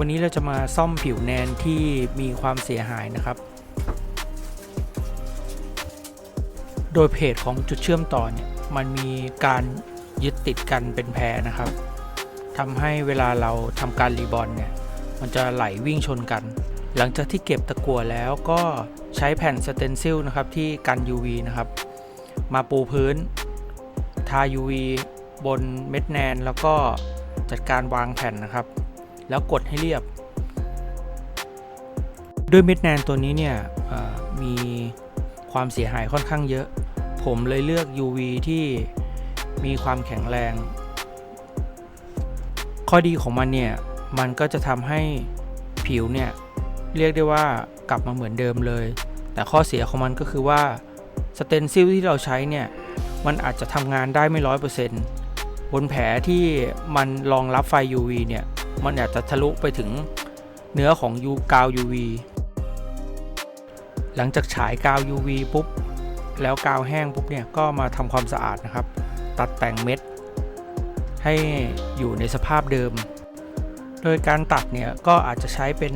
วันนี้เราจะมาซ่อมผิวแนนที่มีความเสียหายนะครับ โดยเพจของจุดเชื่อมต่อเนี่ยมันมีการยึดติดกันเป็นแพรนะครับทำให้เวลาเราทำการรีบอนเนี่ยมันจะไหลวิ่งชนกัน หลังจากที่เก็บตะกั่วแล้วก็ใช้แผ่นสเตนซิลนะครับที่กัน UV นะครับ มาปูพื้น ทา UV บนเม็ดแนนแล้วก็จัดการวางแผ่นนะครับ แล้วกดให้เรียบ ด้วยเม็ดแนนตัวนี้เนี่ยมีความเสียหายค่อนข้างเยอะ ผมเลยเลือก UV ที่มีความแข็งแรง ข้อดีของมันเนี่ย มันก็จะทำให้ผิวเนี่ย เรียกได้ว่ากลับมาเหมือนเดิมเลย แต่ข้อเสียของมันก็คือว่าสเตนซิลที่เราใช้เนี่ย มันอาจจะทำงานได้ไม่ร้อยเปอร์เซ็นต์บนแผลที่มันรองรับไฟ UV เนี่ย มันอาจจะทะลุไปถึงเนื้อของยูกาว UV หลังจากฉายกาว UV ปุ๊บ แล้วกาวแห้งปุ๊บเนี่ยก็มาทำความสะอาดนะครับ ตัดแต่งเม็ด ให้อยู่ในสภาพเดิม โดยการตัดเนี่ยก็อาจจะใช้เป็น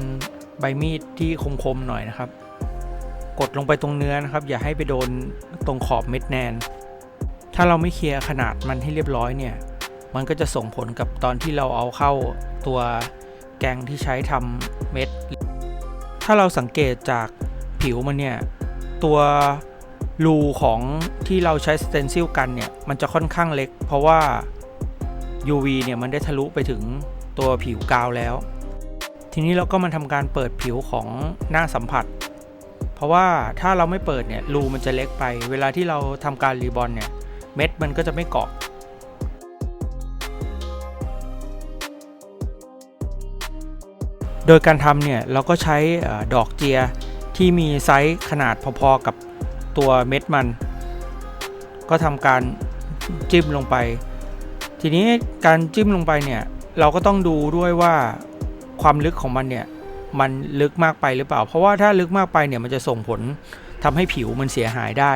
ใบมีดที่คมๆหน่อยนะครับ กดลงไปตรงเนื้อนะครับ อย่าให้ไปโดนตรงขอบเม็ดแนน ถ้าเราไม่เคลียร์ขนาดมันให้เรียบร้อยเนี่ย มันก็จะส่งผลกับตอนที่เราเอาเข้าตัวแกงที่ใช้ทำเม็ด ถ้าเราสังเกตจากผิวมันเนี่ย ตัวรูของที่เราใช้สเตนซิลกันเนี่ย มันจะค่อนข้างเล็ก เพราะว่า UV เนี่ยมันได้ทะลุไปถึงตัวผิวกาวแล้ว ทีนี้เราก็มาทำการเปิดผิวของหน้าสัมผัส เพราะว่าถ้าเราไม่เปิดเนี่ยรูมันจะเล็กไป เวลาที่เราทำการรีบอนเนี่ยเม็ดมันก็จะไม่เกาะ โดยการทำเนี่ยเราก็ใช้ดอกเจียที่มีไซส์ขนาดพอๆกับตัวเม็ดมัน ก็ทำการจิ้มลงไป ทีนี้การจิ้มลงไปเนี่ยเราก็ต้องดูด้วยว่าความลึกของมันเนี่ยมันลึกมากไปหรือเปล่า เพราะว่าถ้าลึกมากไปเนี่ยมันจะส่งผลทำให้ผิวมันเสียหายได้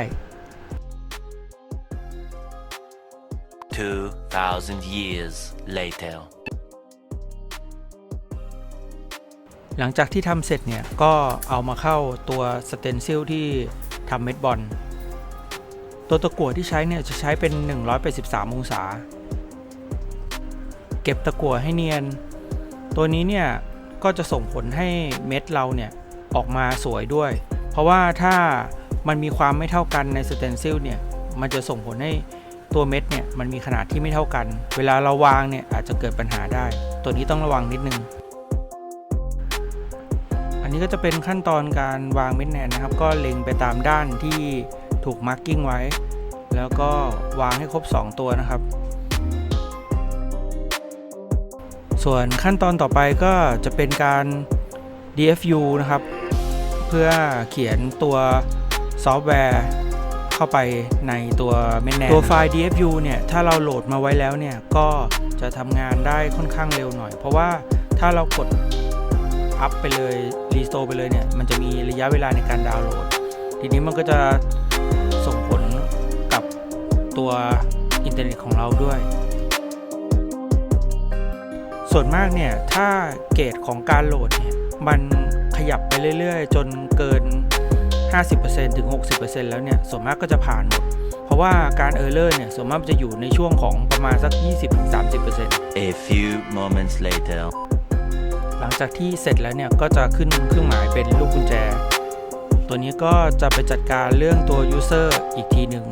2,000 years later. หลังจากที่ทำเสร็จเนี่ย ก็เอามาเข้าตัวสเตนซิลที่ทำเม็ดบอล ตัวตะกั่วที่ใช้เนี่ยจะใช้เป็น 183 องศา เก็บตะกั่วให้เนียน ตัวนี้เนี่ย ก็จะส่งผลให้เม็ดเราเนี่ย ออกมาสวยด้วย เพราะว่าถ้ามันมีความไม่เท่ากันในสเตนซิลเนี่ย มันจะส่งผลให้ตัวเม็ดเนี่ยมันมีขนาดที่ไม่เท่ากัน เวลาเราวางเนี่ยอาจจะเกิดปัญหาได้ ตัวนี้ต้องระวังนิดนึง อันนี้ก็จะเป็นขั้นตอนการวางเม็ดแนนนะครับ ก็เล็งไปตามด้านที่ถูกมาร์กิ้งไว้ แล้วก็วางให้ครบ 2 ตัวนะครับ ส่วนขั้นตอนต่อไปก็จะเป็นการ DFU นะครับ เพื่อเขียนตัวซอฟต์แวร์เข้าไปในตัวเม็ดแนนตัวไฟล์ DFU เนี่ยถ้าเราโหลดมาไว้แล้วเนี่ยก็จะทำงานได้ค่อนข้างเร็วหน่อย เพราะว่าถ้าเรากด อัพไปเลยรีสโตร์ไปเลยเนี่ยมันจะมีระยะเวลาในการดาวน์โหลด ทีนี้มันก็จะส่งผลกับตัวอินเทอร์เน็ตของเราด้วย ส่วนมากเนี่ยถ้าเกรดของการโหลดเนี่ยมันขยับไปเรื่อยๆ จนเกิน 50%ถึง 60%แล้วเนี่ยส่วนมากก็จะผ่านหมดเพราะว่าการเออร์เลอร์เนี่ยส่วนมากจะอยู่ในช่วงของประมาณสัก 20-30% A few moments later. หลังจากที่เสร็จแล้วเนี่ยก็จะขึ้นเครื่องหมายเป็นลูกกุญแจ ตัวนี้ก็จะไปจัดการเรื่องตัว user อีกทีหนึ่ง